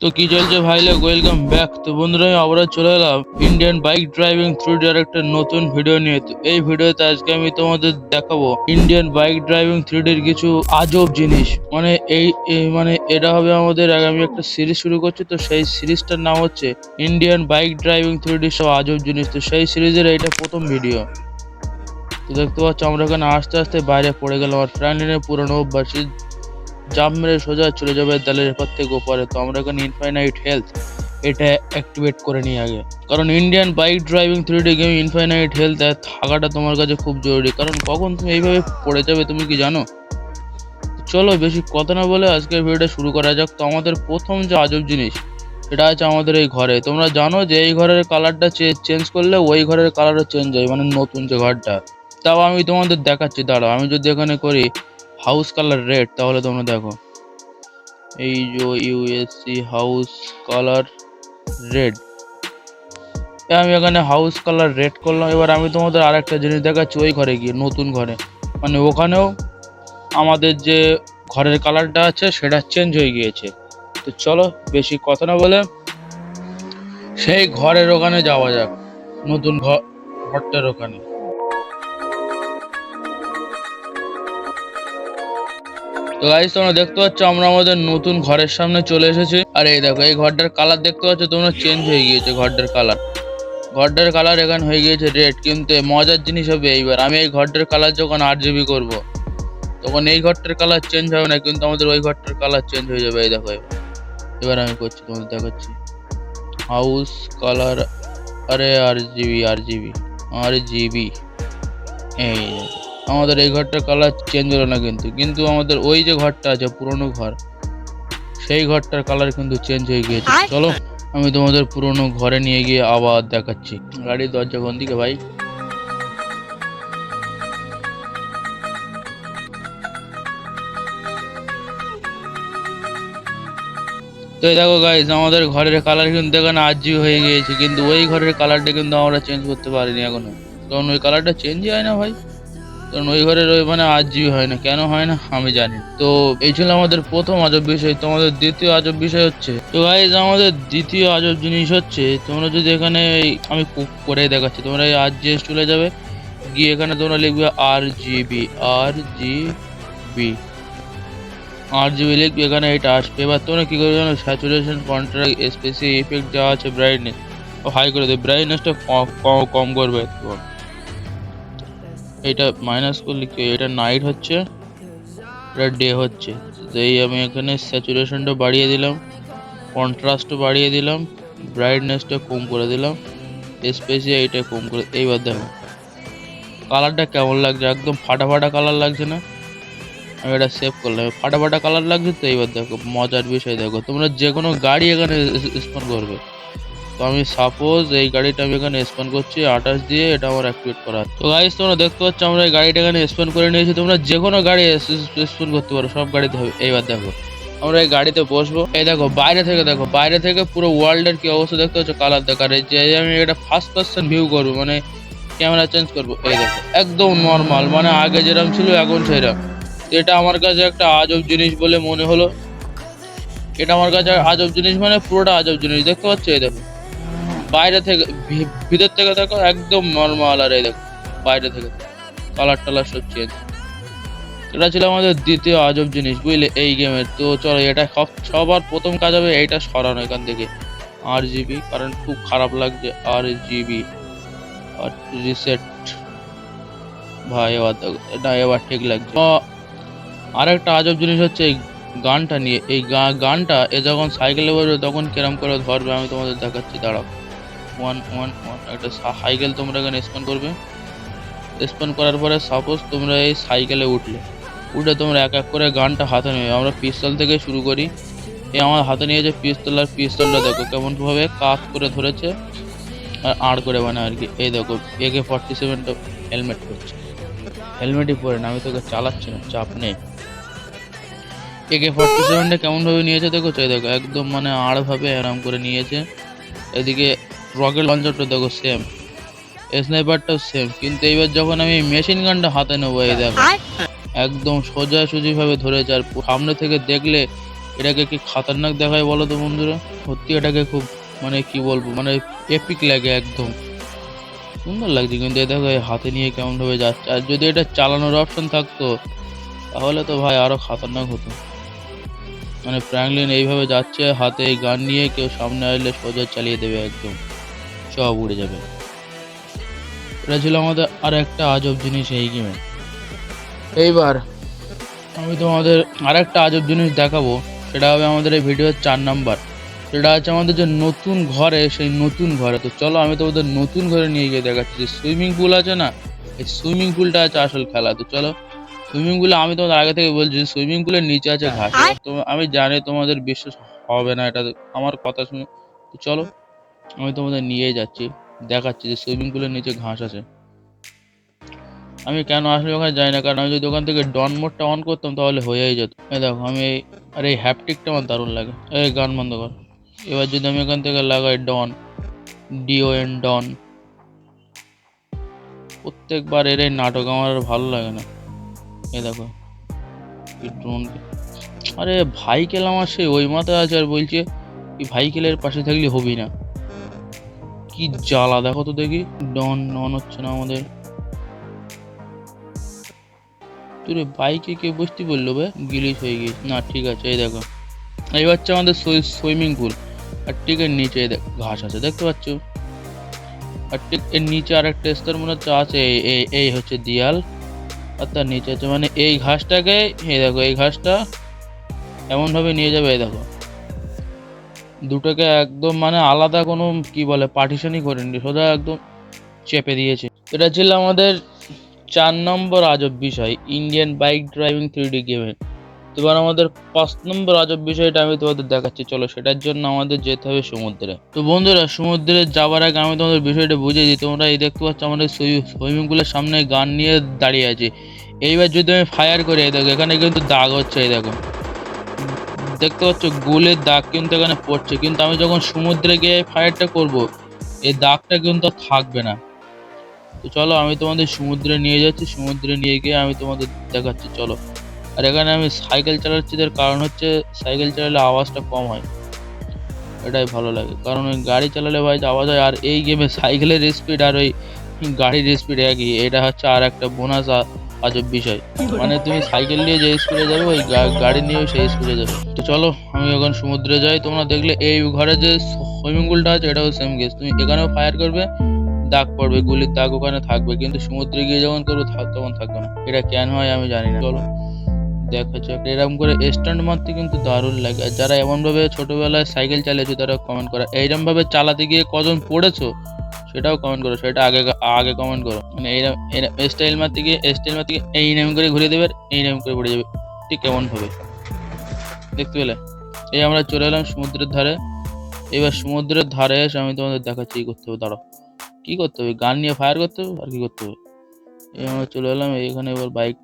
তো কি চলছে ভাই লোক? ওয়েলকাম ব্যাক তো বন্ধুরা, আমি আবার চলে এলাম ইন্ডিয়ান বাইক ড্রাইভিং থ্রু একটা নতুন ভিডিও নিয়ে। তো এই ভিডিওতে আজকে আমি তোমাদের দেখাবো ইন্ডিয়ান বাইক ড্রাইভিং থ্রু ডির কিছু আজব জিনিস। মানে এই মানে এটা হবে আমাদের আগামী একটা সিরিজ শুরু করছি। তো সেই সিরিজটার নাম হচ্ছে ইন্ডিয়ান বাইক ড্রাইভিং থ্রু ডির সব আজব জিনিস। তো সেই সিরিজের এইটা প্রথম ভিডিও তো দেখতে পাচ্ছ, আমরা এখানে আস্তে আস্তে বাইরে পড়ে গেলাম। আর ফ্রাঙ্কলিনের পুরনো অভ্যাস। জাম্প মেরে সোজা চলে যাবে দালের এপার থেকে ওপারে। তো আমরা এখানে ইনফাইনাইট হেলথ এটা অ্যাক্টিভেট করে নিই আগে। কারণ Indian bike driving three D game infinite health থাকাটা তোমার কাছে খুব জরুরি। কারণ কখন তুমি এইভাবে পড়ে যাবে তুমি কি জানো? চলো বেশি কথা না বলে আজকের ভিডিওটা শুরু করা যাক। তো আমাদের প্রথম যে আজব জিনিস, সেটা আছে আমাদের এই ঘরে। তোমরা জানো যে এই ঘরের কালারটা চেঞ্জ করলে ওই ঘরের কালারও চেঞ্জ হয় মানে নতুন যে ঘরটা। তাও আমি তোমাদের দেখাচ্ছি, দাঁড়াও। আমি যদি এখানে করি হাউস কালার রেড তাহলে তোমরা দেখো। এই যে ইউএসসি হাউস কালার রেড আমি এখানে হাউস কালার রেড করলাম। এবার আমি তোমাদের আরেকটা জিনিস দেখাচ্ছি ওই ঘরে গিয়ে, নতুন ঘরে। মানে ওখানেও আমাদের যে ঘরের কালারটা আছে, সেটা চেঞ্জ হয়ে গিয়েছে। তো চলো, বেশি কথা না বলে সেই ঘরের ওখানে যাওয়া যাক। নতুন ঘর ঘরটার ওখানে। গাইস তোমরা দেখতে পাচ্ছ, আমরা আমাদের নতুন ঘরের সামনে চলে এসেছি। আর এই দেখো, এই ঘরটার কালার দেখতে পাচ্ছ, তোমরা চেঞ্জ হয়ে গিয়েছে ঘরটার কালার ঘরটার কালার এখানে হয়ে গিয়েছে রেড কিন্তু মজার জিনিস হবে এইবার, আমি এই ঘরটার কালার যখন আট জিবি করব, তখন এই ঘরটার কালার চেঞ্জ হবে না, কিন্তু আমাদের ওই ঘরটার কালার চেঞ্জ হয়ে যাবে, এই দেখো এবার। আমি করছি, তোমাদের দেখাচ্ছি। হাউস কালার আরে R GB R GB R GB এই। আমাদের এই ঘরটার কালার চেঞ্জ হলো না কিন্তু। কিন্তু আমাদের ওই যে ঘরটা আছে পুরনো ঘর সেই ঘরটার কালার কিন্তু চেঞ্জ হয়ে গিয়েছে। চলো আমি তোমাদের পুরনো ঘরে নিয়ে গিয়ে আবার দেখাচ্ছি। গাড়ির দরজা কোন দিকে ভাই। তো এই দেখো গাইজ আমাদের ঘরের কালার কিন্তু এখানে আজই হয়ে গিয়েছে। কিন্তু ওই ঘরের কালারটা কিন্তু আমরা চেঞ্জ করতে পারিনি এখনও। কারণ ওই কালারটা চেঞ্জই হয় না ভাই। কারণ ওই ঘরের ওই মানে আজ জিবি হয় না। কেন হয় না? আমি জানি তো এই ছিল আমাদের প্রথম আজব বিষয়। তোমাদের দ্বিতীয় আজব বিষয় হচ্ছে, তো গাইজ আমাদের দ্বিতীয় আজব জিনিস হচ্ছে, তোমরা যদি এখানে আমি করে দেখাচ্ছি, তোমরা এই আর জি চলে যাবে। গিয়ে এখানে তোমরা লিখবে R GB R G B R GB লিখবে, এখানে এটা আসবে। এবার তোমরা কী করবে জানো? স্যাচুরেশন কন্ট্রাক্ট স্পেসি ইফেক্ট যা আছে ব্রাইটনেস হাই করে দেবে ব্রাইটনেসটা কম করবে। একটু এটা মাইনাস করলে কি এটা নাইট হচ্ছে, এটা ডে হচ্ছে। তো এই আমি এখানে স্যাচুরেশনটা বাড়িয়ে দিলাম কন্ট্রাস্টও বাড়িয়ে দিলাম ব্রাইটনেসটা কম করে দিলাম স্পেসি এইটা কম করে এইবার দেখো কালারটা কেমন লাগছে? একদম ফাটা ফাটা কালার লাগছে না? আমি এটা সেভ করলাম। ফাটা ফাটা কালার লাগছে তো এইবার দেখো, মজার বিষয় দেখো। তোমরা যে কোনো গাড়ি এখানে স্পন করবে। তো আমি সাপোজ এই গাড়িটা আমি এখানে স্পন করছি আঠাশ দিয়ে, এটা আমার অ্যাক্টিভেট করা তো গাইস তোমরা দেখতে পাচ্ছ আমরা এই গাড়িটা এখানে স্পন করে নিয়েছি। তোমরা যে কোনো গাড়ি স্পন করতে পারো, সব গাড়িতে হবে। এইবার দেখো, আমরা এই গাড়িতে বসবো। এই দেখো, বাইরে থেকে দেখো, বাইরে থেকে পুরো ওয়ার্ল্ডের কি অবস্থা দেখতে পাচ্ছ? কালার দেখার। এই যে আমি এটা ফার্স্ট পার্সন ভিউ করব মানে ক্যামেরা চেঞ্জ করব। এই দেখো, একদম নর্মাল মানে আগে যেরকম ছিল, এখন সেরকম এটা আমার কাছে একটা আজব জিনিস বলে মনে হলো। এটা আমার কাছে আজব জিনিস মানে পুরোটা আজব জিনিস। দেখতে পাচ্ছ? এই দেখো। বাইরে থেকে ভিতর থেকে দেখো একদম নর্মাল আর এই দেখো, বাইরে থেকে। কালার টালার সব চেঞ্জ এটা ছিল আমাদের দ্বিতীয় আজব জিনিস, বুঝলে? এই গেমের তো চলো, এটা সব, সবার প্রথম কাজ হবে এইটা সরানো এখান থেকে। আর জিবি কারণ খুব খারাপ লাগছে আর জিবি আর রিসেট ভাই, এবার এটা এবার ঠিক লাগছে। আরেকটা আজব জিনিস হচ্ছে এই গানটা নিয়ে। এই গানটা এ যখন সাইকেলে বসবে তখন কিরম করে ধরবে আমি তোমাদের দেখাচ্ছি, দাঁড়াও। ওয়ান ওয়ান ওয়ান একটা সাইকেল তোমরা এখানে স্পন করবে। স্পন করার পরে সাপোজ তোমরা এই সাইকেলে উঠলে। উঠে তোমরা এক এক করে গানটা হাতে নেবে। আমরা পিস্তল থেকে শুরু করি। এই আমার হাতে নিয়েছে পিস্তল আর পিস্তলটা দেখো কেমন ভাবে কাত করে ধরেছে আর আড় করে বানায় আর কি। এই দেখো একে ফর্টি সেভেনটা হেলমেট করছে হেলমেটই পরে না, আমি তোকে চালাচ্ছি না, চাপ নেই। একে ফর্টি সেভেনটা কেমনভাবে নিয়েছে দেখো এই দেখো, একদম মানে আড়ভাবে আরাম করে নিয়েছে। এদিকে রকেট লঞ্চারটা দেখো সেম স্নাইপারটাও সেম কিন্তু এইবার যখন আমি মেশিন গানটা হাতে নেব এই দেখো একদম সোজাসুজি ভাবে ধরেছে আর সামনে থেকে দেখলে এটাকে কি খাতারনাক দেখায় বলো তো বন্ধুরা? সত্যি এটাকে খুব মানে কি বলব মানে এপিক লাগে একদম। সুন্দর লাগছে কিন্তু এ দেখো হাতে নিয়ে কেমন ভাবে যাচ্ছে। আর যদি এটা চালানোর অপশন থাকতো তাহলে তো ভাই আরও খাতারনাক হতো। মানে ফ্র্যাঙ্কলিন এইভাবে যাচ্ছে হাতে এই গান নিয়ে কেউ সামনে আসলে সোজা চালিয়ে দেবে একদম। সব উড়ে যাবে। এটা ছিল আমাদের আর একটা আজব জিনিস এই গেমে এইবার আমি তোমাদের আর একটা আজব জিনিস দেখাবো, সেটা হবে আমাদের এই ভিডিওর চার নাম্বার সেটা আছে আমাদের যে নতুন ঘরে, সেই নতুন ঘরে। তো চলো আমি তোমাদের নতুন ঘরে নিয়ে গিয়ে দেখাচ্ছি যে সুইমিং পুল আছে না? এই সুইমিং পুলটা আছে আসল খেলা। তো চলো সুইমিং পুলে আমি তোমাদের আগে থেকে বলছি সুইমিং পুলের নিচে আছে ঘাস। তো আমি জানি তোমাদের বিশ্বাস হবে না, এটা আমার কথা শুনে। তো চলো আমি তোমাদের নিয়ে যাচ্ছি। দেখাচ্ছি যে সুইমিং পুলের নিচে ঘাস আছে। আমি কেন আসলে ওখানে যাই না? কারণ আমি যদি ওখান থেকে ডন মোডটা অন করতাম তাহলে হয়েই যেত। দেখো, আমি আর এই হ্যাপটিকটা আমার দারুণ লাগে। এই গান বন্ধ কর। এবার যদি আমি এখান থেকে লাগাই ডন ডিও এন ডন প্রত্যেকবার এর এই নাটক আমার আর ভালো লাগে না। এ দেখো ড্রোন আরে ভাইকেল আমার সেই ওই মাথায় আছে আর বলছে কি ভাই কেলের পাশে থাকলে হবি না। কি জ্বালা, দেখো তো দেখি। ডন নন হচ্ছে না আমাদের। তোরে বাইকে কে বসতে বলল বে? গিলিশ হয়ে গিয়েছে। না, ঠিক আছে, এই দেখো। এই হচ্ছে আমাদের সুইমিং পুল। আর ঠিক এর নিচে দেখো, ঘাস আছে, দেখতে পাচ্ছ? আর ঠিক এর নিচে আর একটা স্তর মনে হচ্ছে, আছে এই এই হচ্ছে দিয়াল। আর তার নিচে আছে মানে এই ঘাসটাকে, এই দেখো, এই ঘাসটা এমনভাবে নিয়ে যাবে, এই দেখো। দুটোকে একদম মানে আলাদা কোনো কি বলে পার্টিশনই করেনি সোজা একদম চেপে দিয়েছে। এটা ছিল আমাদের চার নম্বর আজব বিষয় Indian bike driving three D গেমের এবার আমাদের পাঁচ নম্বর আজব বিষয়টা আমি তোমাদের দেখাচ্ছি, চলো সেটার জন্য আমাদের যেতে হবে সমুদ্রে। তো বন্ধুরা, সমুদ্রে যাওয়ার আগে আমি তোমাদের বিষয়টা বুঝিয়ে দিই, তোমরা এই দেখতে পাচ্ছ আমাদের সুইমিং পুলের সামনে গান নিয়ে দাঁড়িয়ে আছে। এইবার যদি আমি ফায়ার করি, এই দেখো, এখানে কিন্তু দাগ হচ্ছে, এই দেখো। দেখতে পাচ্ছ গোলের দাগ কিন্তু এখানে পড়ছে। কিন্তু আমি যখন সমুদ্রে গিয়ে ফায়ারটা করব, এই দাগটা কিন্তু থাকবে না। তো চলো, আমি তোমাদের সমুদ্রে নিয়ে যাচ্ছি। সমুদ্রে নিয়ে গিয়ে আমি তোমাদের দেখাচ্ছি, চলো। আর এখানে আমি সাইকেল চালাচ্ছি তার কারণ হচ্ছে সাইকেল চালালে আওয়াজটা কম হয়। এটাই ভালো লাগে। কারণ ওই গাড়ি চালালে ভাই আওয়াজ হয়, আর এই গেমে সাইকেলের স্পিড আর ওই গাড়ির স্পিড একই। এটা হচ্ছে আর একটা বোনাস আজব বিষয়। মানে তুমি সাইকেল নিয়ে যে স্পিডে যাবে, ওই গাড়ি নিয়েও সেই স্পিডে যাবে। চলো, আমি এখন সমুদ্রে যাই। তোমরা দেখলে এই ঘরে যে সুইমিং পুলটা আছে, এটাও সেম গেস তুমি এখানেও ফায়ার করবে, দাগ পড়বে, গুলির দাগ ওখানে থাকবে। কিন্তু সমুদ্রে গিয়ে যখন করবে তখন থাকবে না। এটা কেন হয় আমি জানি না। চলো, দেখা যাক। এরকম করে স্ট্যান্ড মারতে কিন্তু দারুণ লাগে। আর যারা এমন ভাবে ছোটবেলায় সাইকেল চালিয়েছো, তারা কমেন্ট করো। এইরকম ভাবে চালাতে গিয়ে কজন পড়েছো, সেটাও কমেন্ট করো। সেটা আগে আগে কমেন্ট করো। মানে এইরকম স্টাইল মারতে গিয়ে স্টাইল মারতে গিয়ে এই নাম করে ঘুরে দেবে এই নাম করে পড়ে যাবে। ঠিক কেমন ভাবে দেখতে পেলে এই আমরা চলে এলাম সমুদ্রের ধারে। এবার সমুদ্রের ধারে এসে আমি তোমাদের দেখাচ্ছি করতে হবে। দাঁড়াও। কি করতে হবে? গান নিয়ে ফায়ার করতে হবে আর কি করতে হবে? এই আমরা চলে এলাম এখানে এবার বাইক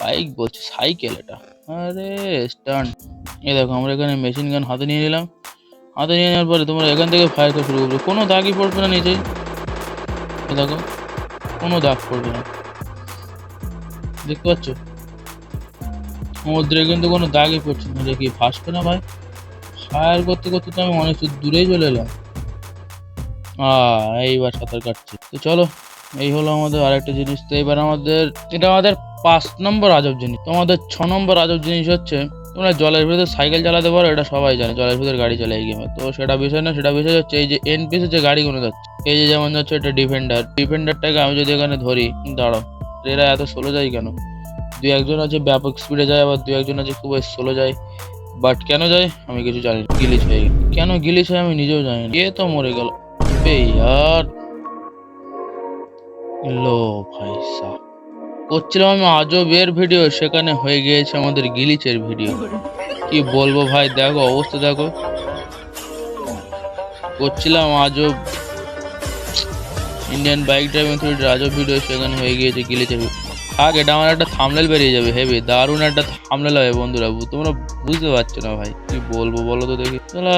বাইক বলছে সাইকেল এটা। আরে স্টান্ট এই দেখো, আমরা এখানে মেশিন গান হাতে নিয়ে নিলাম। হাতে নিয়ে নেওয়ার পরে তোমরা এখান থেকে ফায়ার করা শুরু করবে। কোনো দাগই পড়বে না নিচে। দেখো, কোনো দাগ পড়বে না। দেখতে পাচ্ছ? সমুদ্রে কিন্তু কোনো দাগই পড়ছে না। দেখি, ভাসবে না ভাই? ফায়ার করতে করতে তো আমি অনেক দূরেই চলে এলাম। এইবার সাঁতার কাটছে। তো চলো, এই হলো আমাদের আরেকটা জিনিস। তো এবার আমাদের, এটা আমাদের পাঁচ নম্বর আজব জিনিস। তোমাদের ছ নম্বর আজব জিনিস হচ্ছে, তোমরা জলের ভিতরে সাইকেল চালাতে পারো, এটা সবাই জানে। জলের ভিতরে গাড়ি চালাই এই গেমে। তো সেটা বিষয় না, সেটা বিষয় হচ্ছে এই যে এনপিসি যে গাড়িগুলো যাচ্ছে, এই যে যেমন যাচ্ছে এটা ডিফেন্ডার ডিফেন্ডারটাকে আমি যদি এখানে ধরি, দাঁড়াও, এরা এত স্লো যায় কেন? দু একজন আছে ব্যাপক স্পিডে যায়, আবার দু একজন আছে খুব স্লো যায়। বাট কেন যায়? আমি কিছু জানি। গিলিচ হয়ে। কেন গিলিচ হয় আমি নিজেও জানি এ তো মরে গেল। বে ইয়ার। লো ভাই করছিলাম আমি আজবের ভিডিও সেখানে হয়ে গিয়েছে আমাদের গিলিচের ভিডিও কি বলব ভাই, দেখো অবস্থা দেখো। করছিলাম আজব। ইন্ডিয়ান বাইক ড্রাইভিং থ্রিডির আজব ভিডিও সেখানে হয়ে গিয়েছে গিলিচের ভিডিও থাক এটা আমার একটা থামলেল বেরিয়ে যাবে হেভি দারুণ একটা থামলেল হবে বন্ধুরা তোমরা বুঝতে পারছ না ভাই কি বলব বলো তো দেখি। তাহলে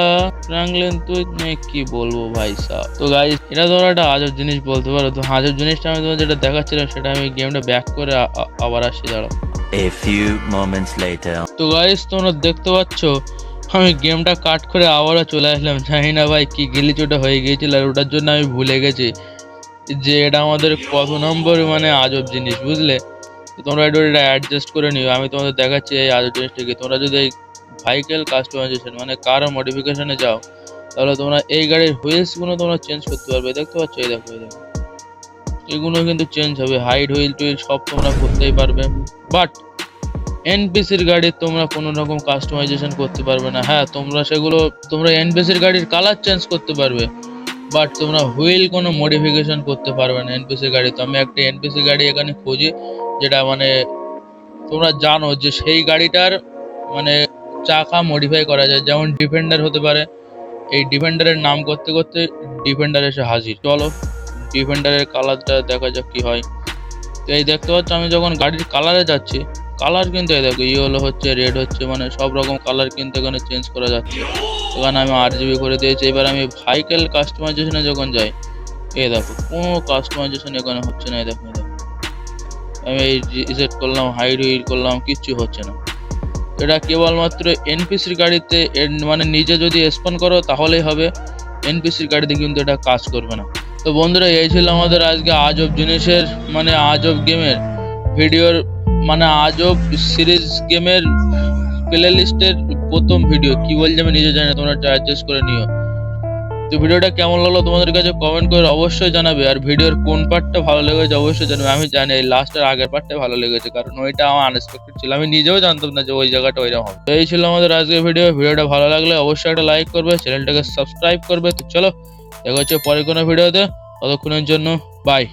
ফ্র্যাঙ্কলিন তুই কি বলব ভাই সাহ তো গাইজ এটা তোমরা একটা আজব জিনিস বলতে পারো তো আজব জিনিসটা আমি তোমার যেটা দেখাচ্ছিলাম সেটা আমি গেমটা ব্যাক করে আবার আসছি দাঁড়াও। A few moments later. তো গাইজ তোমরা দেখতে পাচ্ছ আমি গেমটা কাট করে আবারও চলে আসলাম জানি না ভাই কি গিলিচ ওটা হয়ে গিয়েছিল আর ওটার জন্য আমি ভুলে গেছি। যে এটা আমাদের কত নম্বর মানে আজব জিনিস, বুঝলে? তোমরা একটু এটা অ্যাডজাস্ট করে নিও, আমি তোমাদের দেখাচ্ছি এই আজব জিনিসটাকে তোমরা যদি এই ভাইকেল কাস্টমাইজেশন মানে কার মডিফিকেশনে যাও, তাহলে তোমরা এই গাড়ির হুইলসগুলো তোমরা চেঞ্জ করতে পারবে। দেখতে পাচ্ছ? এই দেখো দেখো। এগুলো কিন্তু চেঞ্জ হবে। হাইট হুইল টুইল সব তোমরা করতেই পারবে। বাট এনপিসির গাড়ির তোমরা কোনো রকম কাস্টমাইজেশন করতে পারবে না। হ্যাঁ তোমরা সেগুলো, তোমরা এনপিসির গাড়ির কালার চেঞ্জ করতে পারবে। বাট তোমরা হুইল কোনো মডিফিকেশন করতে পারবে না এনপিসি গাড়ি। তো আমি একটা এনপিসি গাড়ি এখানে খুঁজি, যেটা মানে তোমরা জানো যে সেই গাড়িটার মানে চাকা মডিফাই করা যায়। যেমন ডিফেন্ডার হতে পারে, এই ডিফেন্ডারের নাম করতে করতে ডিফেন্ডার এসে হাজির। চলো ডিফেন্ডারের কালারটা দেখা যাক কি হয়। তো এই দেখতে পাচ্ছ, আমি যখন গাড়ির কালারে যাচ্ছি কালার কিন্তু এই দেখো ইয়েলো হচ্ছে রেড হচ্ছে মানে সব রকম কালার কিন্তু এখানে চেঞ্জ করা যাচ্ছে। এখানে আমি আট জিবি করে দিয়েছি। এবার আমি ভাইকেল কাস্টমাইজেশনে যখন যাই, এই দেখো, কোনো কাস্টমাইজেশন এখানে হচ্ছে না, এই দেখো আমি এই রিসেট করলাম হাইড হুইল করলাম, কিচ্ছু হচ্ছে না। এটা কেবলমাত্র এনপিসির গাড়িতে মানে নিজে যদি স্পন করো, তাহলেই হবে। এনপিসির গাড়িতে কিন্তু এটা কাজ করবে না। তো বন্ধুরা, এই ছিল আমাদের আজকে আজব জিনিসের মানে আজব গেমের ভিডিওর মানে আজব সিরিজ গেমের প্লে লিস্টের প্রথম ভিডিও, কি বলছে আমি নিজে জানি না, তোমরা অ্যাডজাস্ট করে নিও। তো ভিডিওটা কেমন লাগল তোমাদের কাছে কমেন্ট করে অবশ্যই জানাবে, আর ভিডিওর কোন পার্টটা ভালো লেগেছে অবশ্যই জানাবে। আমি জানি এই লাস্টের আগের পার্টটা ভালো লেগেছে, কারণ ওইটা আমার আনএক্সপেক্টেড ছিল। আমি নিজেও জানতাম না যে ওই জায়গাটা ওইরকম হবে। তো এই ছিল আমাদের আজকের ভিডিও ভিডিওটা ভালো লাগলে অবশ্যই একটা লাইক করবে চ্যানেলটাকে সাবস্ক্রাইব করবে। তো চলো, দেখা হচ্ছে পরে কোনো ভিডিওতে ততক্ষণের জন্য বাই